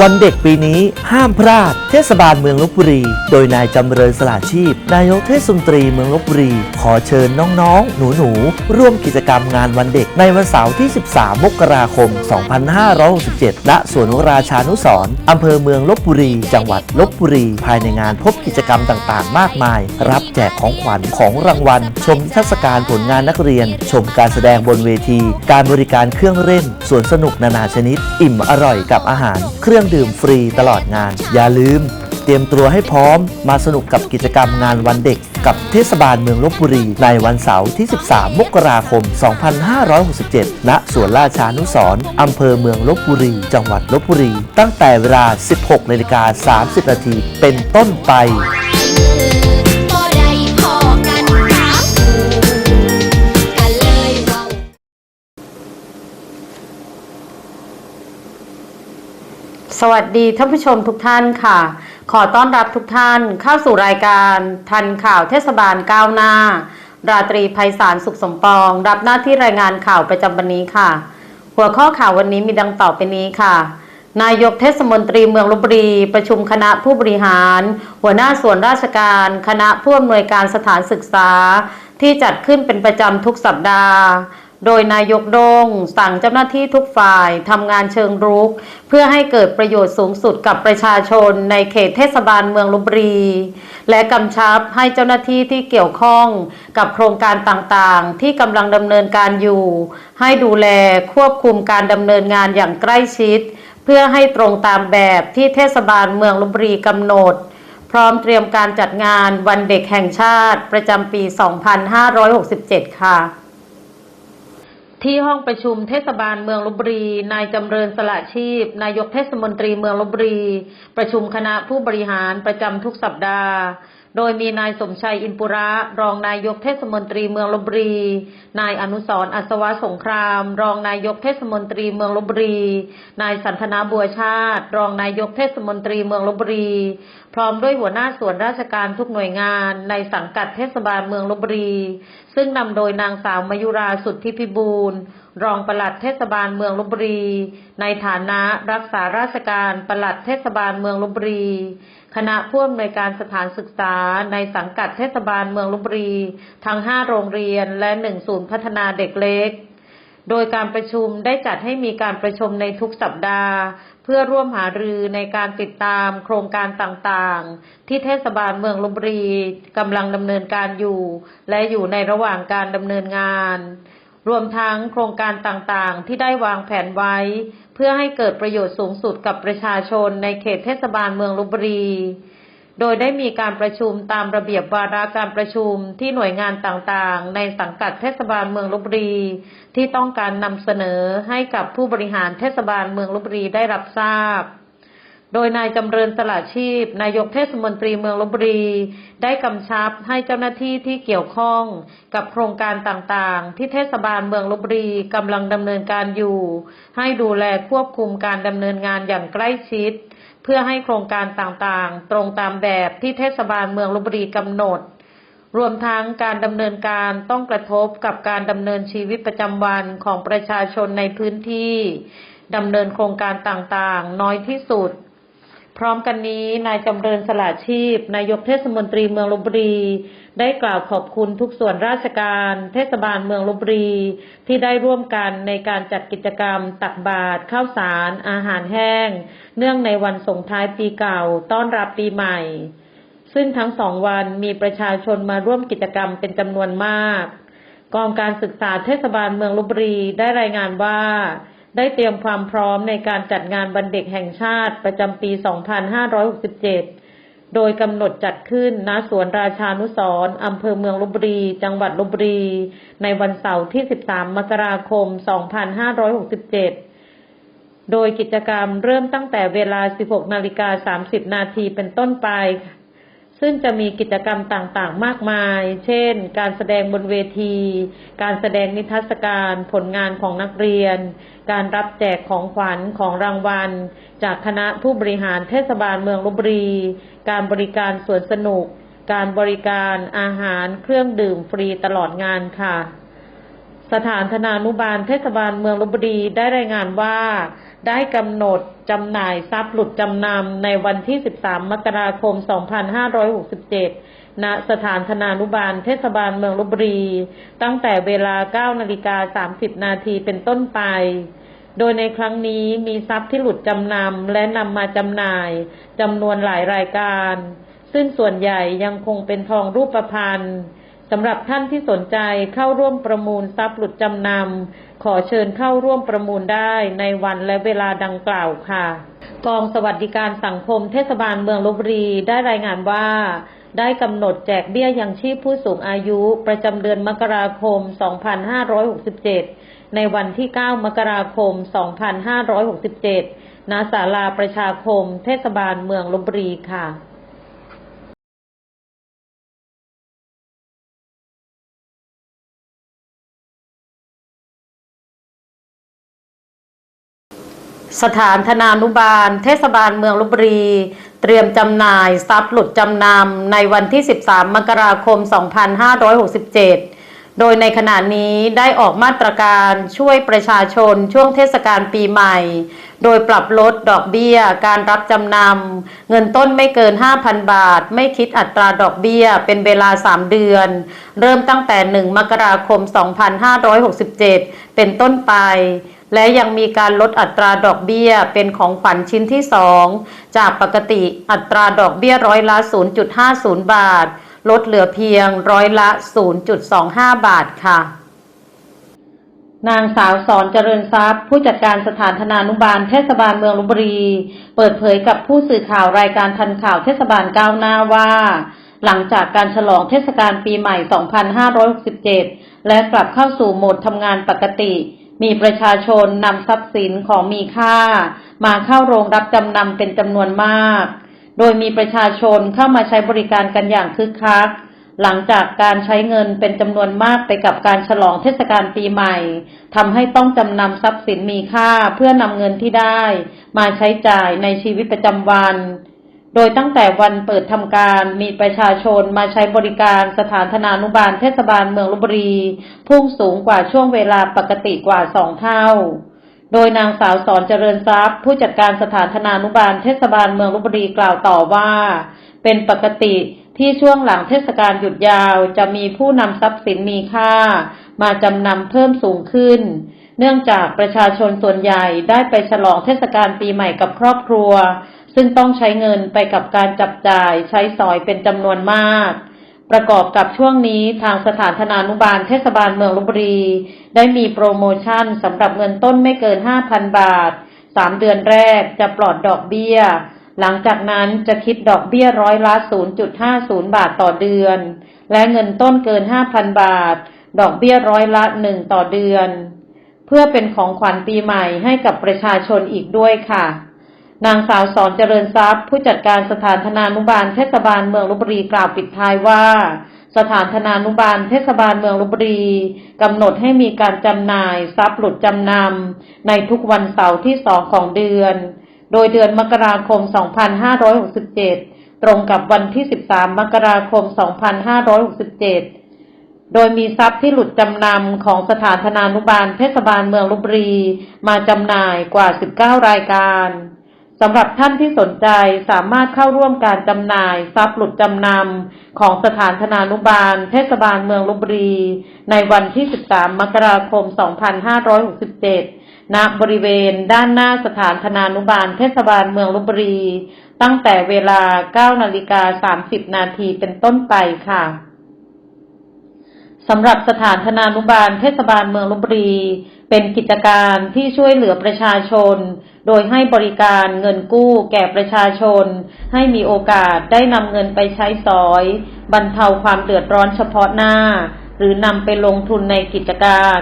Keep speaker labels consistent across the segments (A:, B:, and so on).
A: วันเด็กปีนี้ห้ามพลาด เทศบาลเมืองลบบุรี โดยนายจำเริญสละชีพ นายกเทศมนตรีเมืองลบบุรี ขอเชิญน้องๆ หนูๆ ร่วมกิจกรรมงานวันเด็กในวันเสาร์ที่ 13 มกราคม 2567 ณ สวนราชานุสร์อำเภอเมืองลบบุรี จังหวัดลบบุรี ภายในงานพบกิจกรรมต่างๆ มากมาย รับแจกของขวัญของรางวัล ชมนิทรรศการผลงานนักเรียน ชมการแสดงบนเวที การบริการเครื่องเล่นสวนสนุกนานาชนิด อิ่มอร่อยกับอาหาร เครื่องดื่มฟรีตลอดงาน อย่าลืม เตรียมตัวให้พร้อมมาสนุกกับกิจกรรมงานวันเด็ก กับเทศบาลเมืองลบบุรี ในวันเสาร์ที่ 13 มกราคม 2567 ณ สวนราชานุสรณ์อำเภอเมืองลบบุรี จังหวัดลบบุรี ตั้งแต่เวลา 16นาฬิกา30นาทีเป็นต้นไป
B: สวัสดีท่านผู้ชมทุกท่านค่ะ ขอต้อนรับทุกท่านเข้าสู่รายการทันข่าวเทศบาลก้าวหน้า ราตรีไพศาลสุขสมปอง รับหน้าที่รายงานข่าวประจำวันนี้ค่ะ หัวข้อข่าววันนี้มีดังต่อไปนี้ค่ะ นายกเทศมนตรีเมืองลบบุรี ประชุมคณะผู้บริหาร หัวหน้าส่วนราชการ คณะผู้อำนวยการสถานศึกษา ที่จัดขึ้นเป็นประจำทุกสัปดาห์ โดยนายกโดงสั่งเจ้าหน้าที่ทุกฝ่ายทำงานเชิงรุก เพื่อให้เกิดประโยชน์สูงสุดกับประชาชนในเขตเทศบาลเมืองลบบุรี และกำชับให้เจ้าหน้าที่ที่เกี่ยวข้องกับโครงการต่างๆ ที่กำลังดำเนินการอยู่ ให้ดูแลควบคุมการดำเนินงานอย่างใกล้ชิด เพื่อให้ตรงตามแบบที่เทศบาลเมืองลบบุรีกำหนด พร้อมเตรียมการจัดงานวันเด็กแห่งชาติประจำปี 2567 ค่ะ ที่ห้องประชุมเทศบาลเมืองลบบุรี นายจำเริญสละชีพ นายกเทศมนตรีเมืองลบบุรี ประชุมคณะผู้บริหารประจำทุกสัปดาห์ โดยมีนายสมชัยอินปุระ รองนายกเทศมนตรีเมืองลบบุรี นายอนุสรอัศวะสงคราม รองนายกเทศมนตรีเมืองลบบุรี นายสันทนาบัวชาติ รองนายกเทศมนตรีเมืองลบบุรี พร้อมด้วยหัวหน้าส่วนราชการทุกหน่วยงาน ในสังกัดเทศบาลเมืองลบบุรี ซึ่งนำโดยนางสาวมายุราสุทธิพิบูล รองปลัดเทศบาลเมืองลบบุรี ในฐานะรักษาราชการปลัดเทศบาลเมืองลบบุรี คณะผู้อำนวยการสถานศึกษาในสังกัดเทศบาลเมืองลบบุรี ทั้ง 5 โรงเรียนและ1ศูนย์พัฒนาเด็กเล็ก โดยการประชุมได้จัดให้มีการประชุมในทุกสัปดาห์ เพื่อร่วมหารือในการติดตามโครงการต่างๆ ที่เทศบาลเมืองลบบุรีกำลังดำเนินการอยู่ และอยู่ในระหว่างการดำเนินงาน รวมทั้งโครงการต่างๆ ที่ได้วางแผนไว้ เพื่อให้เกิดประโยชน์สูงสุดกับประชาชนในเขตเทศบาลเมืองลบบุรี โดยได้มีการประชุมตามระเบียบวาระการประชุมที่หน่วยงานต่างๆ ในสังกัดเทศบาลเมืองลบบุรี ที่ต้องการนำเสนอให้กับผู้บริหารเทศบาลเมืองลบบุรีได้รับทราบ โดยนายจำเริญสละชีพ นายกเทศมนตรีเมืองลบบุรี ได้กำชับให้เจ้าหน้าที่ที่เกี่ยวข้องกับโครงการต่างๆ ที่เทศบาลเมืองลบบุรีกำลังดำเนินการอยู่ ให้ดูแลควบคุมการดำเนินงานอย่างใกล้ชิด เพื่อให้โครงการต่างๆ ตรงตามแบบที่เทศบาลเมืองลบบุรีกำหนด รวมทั้งการดำเนินการต้องกระทบกับการดำเนินชีวิตประจำวันของประชาชนในพื้นที่ดำเนินโครงการต่างๆ น้อยที่สุด พร้อมกันนี้นายจำเริญสละชีพ นายกเทศมนตรีเมืองลบบุรี ได้กล่าวขอบคุณทุกส่วนราชการ เทศบาลเมืองลบบุรี ที่ได้ร่วมกันในการจัดกิจกรรม ตักบาตรข้าวสาร อาหารแห้ง เนื่องในวันส่งท้ายปีเก่า ต้อนรับปีใหม่ ซึ่งทั้งสองวันมีประชาชนมาร่วมกิจกรรมเป็นจำนวนมาก กองการศึกษาเทศบาลเมืองลบบุรีได้รายงานว่า ได้เตรียมความพร้อมในการจัดงานวันเด็กแห่งชาติประจำปี 2567 โดยกำหนดจัดขึ้นณสวนราชานุสรอำเภอเมืองลบบุรี จังหวัดลบบุรี ในวันเสาร์ที่ 13 มกราคม 2567 โดยกิจกรรมเริ่มตั้งแต่เวลา 16 นาฬิกา 30 นาทีเป็นต้นไป ซึ่งจะมีกิจกรรมต่างๆ มากมาย เช่น การแสดงบนเวที การแสดงนิทรรศการ ผลงานของนักเรียน การรับแจกของขวัญของรางวัล จากคณะผู้บริหารเทศบาลเมืองลบบุรี การบริการสวนสนุก การบริการอาหารเครื่องดื่มฟรีตลอดงานค่ะ สถานธนานุบาลเทศบาลเมืองลบบุรีได้รายงานว่า ได้กำหนดจำหน่ายทรัพย์หลุดจำนำในวันที่ 13 มกราคม 2567 ณ สถานธนานุบาลเทศบาลเมืองลบบุรี ตั้งแต่เวลา 9 นาฬิกา 30 นาทีเป็นต้นไป โดยในครั้งนี้มีทรัพย์ที่หลุดจำนำและนำมาจำหน่ายจำนวนหลายรายการ ซึ่งส่วนใหญ่ยังคงเป็นทองรูปพรรณ สำหรับท่านที่สนใจเข้าร่วมประมูลทรัพย์หลุดจำนำขอเชิญเข้าร่วมประมูลได้ในวันและเวลาดังกล่าวค่ะ กองสวัสดิการสังคมเทศบาลเมืองลบบุรีได้รายงานว่า ได้กำหนดแจกเบี้ยยังชีพผู้สูงอายุประจำเดือนมกราคม 2567 ในวันที่ 9 มกราคม 2567ณศาลาประชาคม เทศบาลเมืองลบบุรีค่ะ สถานธนานุบาล เทศบาลเมืองลบบุรี เตรียมจำหน่ายทรัพย์หลุดจำนำในวันที่ 13 มกราคม 2567 โดยในขณะนี้ได้ออกมาตรการช่วยประชาชนช่วงเทศกาลปีใหม่ โดยปรับลดดอกเบี้ย การรับจำนำเงินต้นไม่เกิน 5,000 บาท ไม่คิดอัตราดอกเบี้ยเป็นเวลา 3 เดือน เริ่มตั้งแต่ 1 มกราคม 2567 เป็นต้นไป และยังมีการลดอัตราดอกเบี้ยเป็นของขวัญชิ้นที่ 2 จากปกติอัตราดอกเบี้ยร้อยละ 0.50 บาท ลดเหลือเพียงร้อยละ 0.25 บาทค่ะ นางสาวสอนเจริญทรัพย์ ผู้จัดการสถานธนานุบาลเทศบาลเมืองลบบุรี เปิดเผยกับผู้สื่อข่าวรายการทันข่าวเทศบาลก้าวหน้าว่า หลังจากการฉลองเทศกาลปีใหม่ 2567 และกลับเข้าสู่โหมดทำงานปกติ มีประชาชนนำทรัพย์สินของมีค่า มาเข้าโรงรับจำนำเป็นจำนวนมาก โดยมีประชาชนเข้ามาใช้บริการกันอย่างคึกคัก หลังจากการใช้เงินเป็นจำนวนมากไปกับการฉลองเทศกาลปีใหม่ทำให้ต้องจำนำทรัพย์สินมีค่าเพื่อนำเงินที่ได้ มาใช้จ่ายในชีวิตประจำวัน โดยตั้งแต่วันเปิดทำการมีประชาชนมาใช้บริการสถานธนานุบาลเทศบาลเมืองลบบุรี พุ่งสูงกว่าช่วงเวลาปกติกว่าสองเท่า โดยนางสาวสอนเจริญทรัพย์ ผู้จัดการสถานธนานุบาลเทศบาลเมืองลบบุรีกล่าวต่อว่า เป็นปกติที่ช่วงหลังเทศกาลหยุดยาวจะมีผู้นำทรัพย์สินมีค่า มาจำนำเพิ่มสูงขึ้น เนื่องจากประชาชนส่วนใหญ่ได้ไปฉลองเทศกาลปีใหม่กับครอบครัว ซึ่งต้องใช้เงินไปกับการจับจ่ายใช้สอยเป็นจำนวนมาก ประกอบกับช่วงนี้ทางสถานธนานุบาลเทศบาลเมืองลบบุรี ได้มีโปรโมชั่นสำหรับเงินต้นไม่เกิน 5,000 บาท 3 เดือนแรกจะปลอดดอกเบี้ย หลังจากนั้นจะคิดดอกเบี้ยร้อยละ 0.50 บาทต่อเดือน และเงินต้นเกิน 5,000 บาท ดอกเบี้ยร้อยละ 1 ต่อเดือน เพื่อเป็นของขวัญปีใหม่ให้กับประชาชนอีกด้วยค่ะ นางสาวสอนเจริญทรัพย์ ผู้จัดการสถานธนานุบาลเทศบาลเมืองลบบุรีกล่าวปิดท้ายว่า สถานธนานุบาลเทศบาลเมืองลบบุรีกำหนดให้มีการจำหน่ายทรัพย์หลุดจำนำในทุกวันเสาร์ที่สองของเดือน โดยเดือนมกราคม 2567 ตรงกับวันที่ 13 มกราคม 2567 โดยมีทรัพย์ที่หลุดจำนำของสถานธนานุบาลเทศบาลเมืองลบบุรีมาจำหน่ายกว่า 19 รายการสำหรับท่านที่สนใจสามารถเข้าร่วมการจำหน่ายทรัพย์หลุดจำนำของสถานธนานุบาล เทศบาลเมืองลบบุรี ในวันที่ 13 มกราคม 2567 ณ บริเวณด้านหน้าสถานธนานุบาล เทศบาลเมืองลบบุรี ตั้งแต่เวลา 9 นาฬิกา 30 นาทีเป็นต้นไปค่ะ สำหรับสถานธนานุบาลเทศบาลเมืองลบบุรี เป็นกิจการที่ช่วยเหลือประชาชน โดยให้บริการเงินกู้แก่ประชาชน ให้มีโอกาสได้นำเงินไปใช้สอย บรรเทาความเดือดร้อนเฉพาะหน้า หรือนำไปลงทุนในกิจการ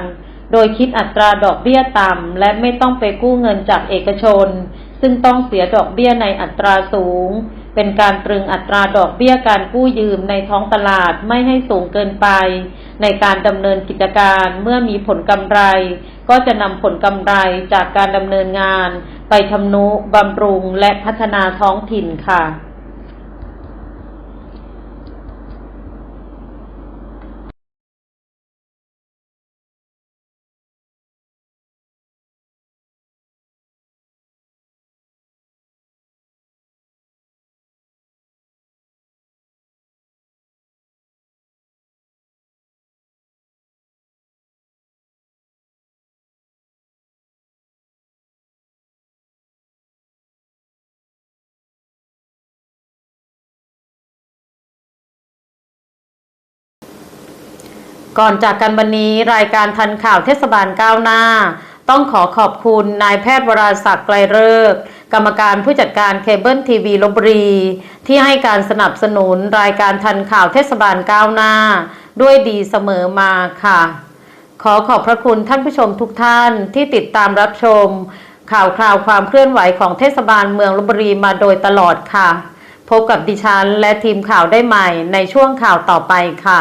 B: โดยคิดอัตราดอกเบี้ยต่ำ และไม่ต้องไปกู้เงินจากเอกชน ซึ่งต้องเสียดอกเบี้ยในอัตราสูง เป็นการตรึงอัตราดอกเบี้ยการกู้ยืมในท้องตลาดไม่ให้สูงเกินไป ในการดำเนินกิจการเมื่อมีผลกำไร ก็จะนำผลกำไรจากการดำเนินงาน ไปทำนุบำรุงและพัฒนาท้องถิ่นค่ะ ก่อนจากกันวันนี้รายการทันข่าวเทศบาลก้าวหน้า ต้องขอขอบคุณนายแพทย์วราศักดิ์ไกลเลิกกรรมการผู้จัดการเคเบิลทีวีลบบุรี ที่ให้การสนับสนุนรายการทันข่าวเทศบาลก้าวหน้า ด้วยดีเสมอมาค่ะ ขอขอบพระคุณท่านผู้ชมทุกท่านที่ติดตามรับชม ข่าวคราวความเคลื่อนไหวของเทศบาลเมืองลบบุรีมาโดยตลอดค่ะ พบกับดิฉันและทีมข่าวได้ใหม่ในช่วงข่าวต่อไปค่ะ